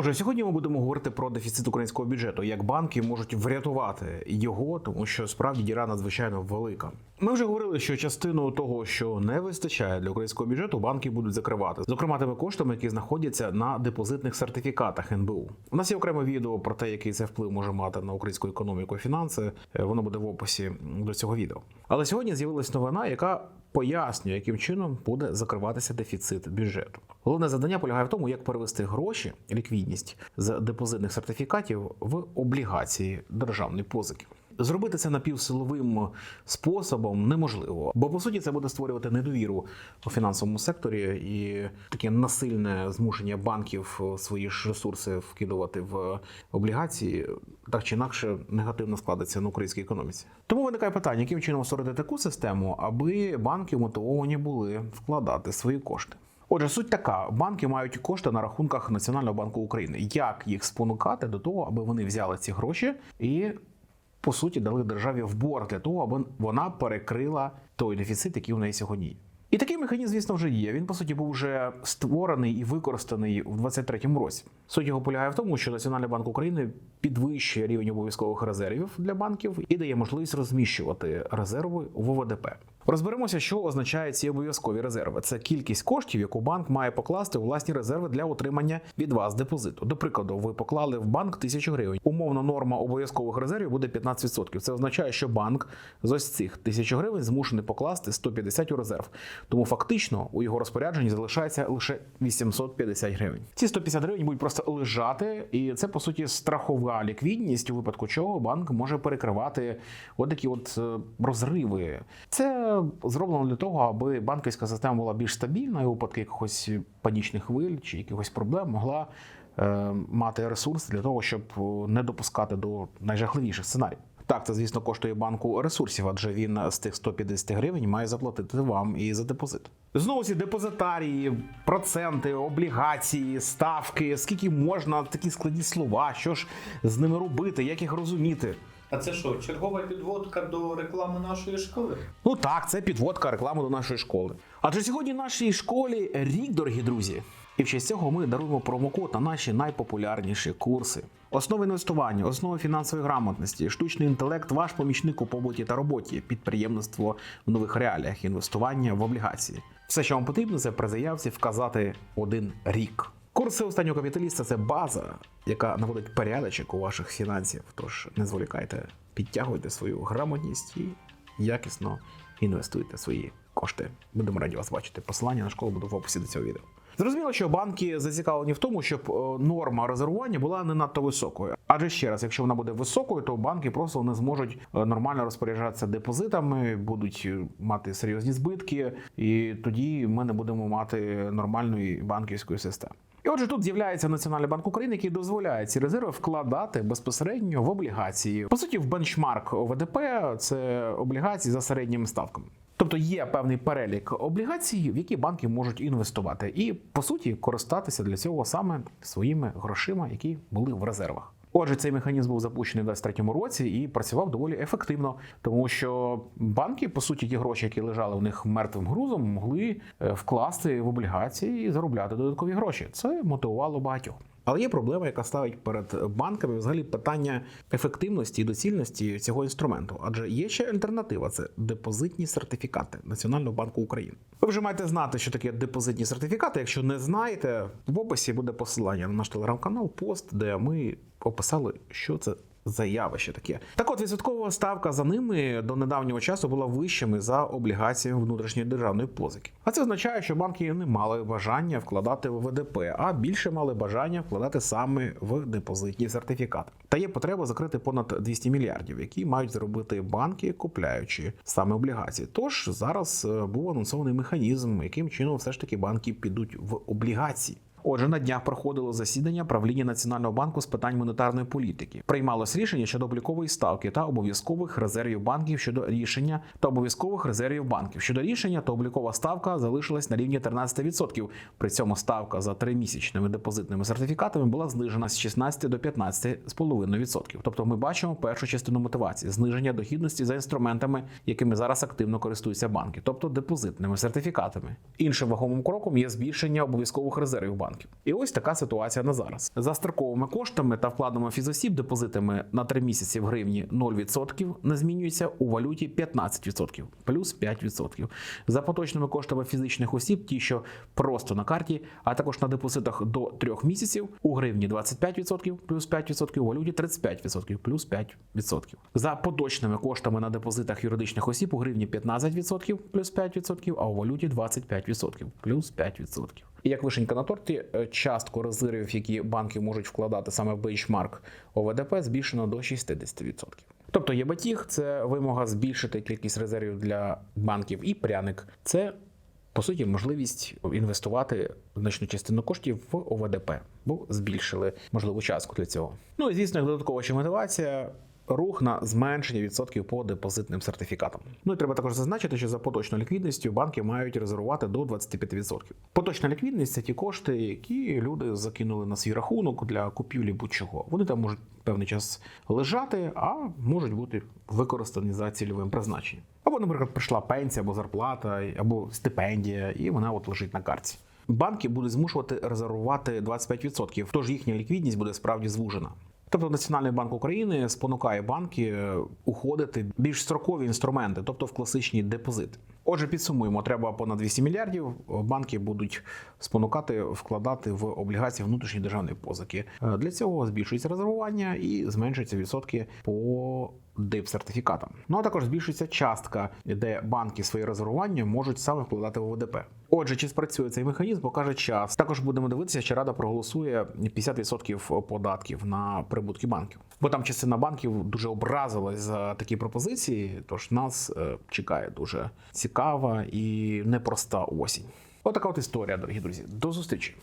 Отже, сьогодні ми будемо говорити про дефіцит українського бюджету, як банки можуть врятувати його, тому що справді діра надзвичайно велика. Ми вже говорили, що частину того, що не вистачає для українського бюджету, банки будуть закривати, зокрема тими коштами, які знаходяться на депозитних сертифікатах НБУ. У нас є окреме відео про те, який це вплив може мати на українську економіку і фінанси. Е, Воно буде в описі до цього відео. Але сьогодні з'явилась новина, яка пояснює, яким чином буде закриватися дефіцит бюджету. Головне завдання полягає в тому, як перевести гроші, ліквідність з депозитних сертифікатів в облігації державної позики. Зробити це напівсиловим способом неможливо, бо по суті це буде створювати недовіру у фінансовому секторі і таке насильне змушення банків свої ж ресурси вкидувати в облігації, так чи інакше негативно складеться на українській економіці. Тому виникає питання, яким чином створити таку систему, аби банки мотивовані були вкладати свої кошти. Отже, суть така: банки мають кошти на рахунках Національного банку України. Як їх спонукати до того, аби вони взяли ці гроші і по суті дали державі в борг для того, аби вона перекрила той дефіцит, який у неї сьогодні є. І такий механізм, звісно, вже є. Він по суті був вже створений і використаний у 2023 році. Суть його полягає в тому, що Національний банк України підвищує рівень обов'язкових резервів для банків і дає можливість розміщувати резерви в ОВДП. Розберемося, що означають ці обов'язкові резерви. Це кількість коштів, яку банк має покласти у власні резерви для отримання від вас депозиту. До прикладу, ви поклали в банк тисячу гривень. Умовно норма обов'язкових резервів буде 15%. Це означає, що банк з ось цих тисяч гривень змушений покласти 150 у резерв. Тому фактично у його розпорядженні залишається лише 850 гривень. Ці 150 гривень будуть просто лежати, і це по суті страхова ліквідність, у випадку чого банк може перекривати отакі от е, розриви. Це зроблено для того, аби банківська система була більш стабільна і у випадку якихось панічних хвиль чи якихось проблем могла е, мати ресурс для того, щоб е, не допускати до найжахливіших сценаріїв. Так, це звісно коштує банку ресурсів, адже він з тих 150 гривень має заплатити вам і за депозит. Знову ці депозитарії, проценти, облігації, ставки, скільки можна такі складні слова, що ж з ними робити, як їх розуміти. А це що, чергова підводка до реклами нашої школи? Ну так, це підводка реклами до нашої школи. Адже сьогодні нашій школі рік, дорогі друзі. І в честь цього ми даруємо промокод на наші найпопулярніші курси. Основи інвестування, основи фінансової грамотності, штучний інтелект, ваш помічник у побуті та роботі, підприємництво в нових реаліях, інвестування в облігації. Все, що вам потрібно, це при заявці вказати один рік. Курси останнього капіталіста це база, яка наводить порядочок у ваших фінансів. Тож не зволікайте, підтягуйте свою грамотність і якісно інвестуйте свої кошти. Будемо раді вас бачити. Посилання на школу буде в описі до цього відео. Зрозуміло, що банки зацікавлені в тому, щоб е, норма резервування була не надто високою. Адже ще раз, якщо вона буде високою, то банки просто не зможуть е, нормально розпоряджатися депозитами, будуть е, мати серйозні збитки, і тоді ми не будемо мати нормальної банківської системи. І отже, тут з'являється Національний банк України, який дозволяє ці резерви вкладати безпосередньо в облігації. По суті, в бенчмарк ОВДП це облігації за середніми ставками. Тобто є певний перелік облігацій, в які банки можуть інвестувати, і по суті користатися для цього саме своїми грошима, які були в резервах. Отже, цей механізм був запущений в 2023 році і працював доволі ефективно, тому що банки, по суті, ті гроші, які лежали в них мертвим грузом, могли е, вкласти в облігації і заробляти додаткові гроші. Це мотивувало багатьох. Але є проблема, яка ставить перед банками взагалі питання ефективності і доцільності цього інструменту. Адже є ще альтернатива це депозитні сертифікати Національного банку України. Ви вже маєте знати, що таке депозитні сертифікати. Якщо не знаєте, в описі буде посилання на наш телеграм-канал, пост, де ми описали, що це за явище таке. Так от відсоткова ставка за ними до недавнього часу була вищими за облігаціями внутрішньої державної позики. А це означає, що банки не мали бажання вкладати в ВДП, а більше мали бажання вкладати саме в депозитні сертифікати. Та є потреба закрити понад 200 мільярдів, які мають зробити банки, купляючи саме облігації. Тож зараз е, був анонсований механізм, яким чином все ж таки банки підуть в облігації. Отже, на днях проходило засідання правління Національного банку з питань монетарної політики. Приймалось рішення щодо облікової ставки та обов'язкових резервів банків щодо рішення та обов'язкових резервів банків. Щодо рішення, то облікова ставка залишилась на рівні 13%. При цьому ставка за тримісячними депозитними сертифікатами була знижена з 16 до 15,5%. Тобто ми бачимо першу частину мотивації зниження дохідності за інструментами, якими зараз активно користуються банки, тобто депозитними сертифікатами. Іншим вагомим кроком є збільшення обов'язкових резервів банків. Банків. І ось така ситуація на зараз. За строковими коштами та вкладами фізосіб депозитами на 3 місяці в гривні 0% не змінюється у валюті 15%, плюс 5%. За поточними коштами фізичних осіб, ті, що просто на карті, а також на депозитах до 3 місяців у гривні 25%, плюс 5%, у валюті 35%, плюс 5%. За поточними коштами на депозитах юридичних осіб у гривні 15%, плюс 5%, а у валюті 25%, плюс 5%. Як вишенька на торті, е, частку резервів, які банки можуть вкладати саме в бенчмарк ОВДП, збільшено до 60%. Тобто є батіг, це вимога збільшити кількість резервів для банків, і пряник це по суті можливість інвестувати значну частину коштів в ОВДП, бо збільшили можливу частку для цього. Ну і звісно, як додаткова ще мотивація. Рух на зменшення відсотків по депозитним сертифікатам. Ну і треба також зазначити, що за поточною ліквідністю банки мають резервувати до 25%. Поточна ліквідність це ті кошти, які люди закинули на свій рахунок для купівлі будь-чого. Вони там можуть певний час лежати, а можуть бути використані за цільовим призначенням. Або, наприклад, прийшла пенсія або зарплата, або стипендія, і вона от лежить на карті. Банки будуть змушувати резервувати 25%, тож їхня ліквідність буде справді звужена. Тобто Національний банк України спонукає банки е, уходити більш строкові інструменти, тобто в класичні депозити. Отже, підсумуємо, треба понад 200 мільярдів. Банки будуть спонукати вкладати в облігації внутрішньої державної позики. Е, Для цього збільшується резервування і зменшуються відсотки по дип-сертифікатам. Ну а також збільшується частка, де банки свої резервування можуть саме вкладати в ОВДП. Отже, чи спрацює цей механізм, покаже час. Також будемо дивитися, чи рада проголосує 50% податків на прибутки банків. Бо там частина банків дуже образилась за такі пропозиції. Тож нас е, чекає дуже цікава і непроста осінь. Отака от історія, дорогі друзі. До зустрічі.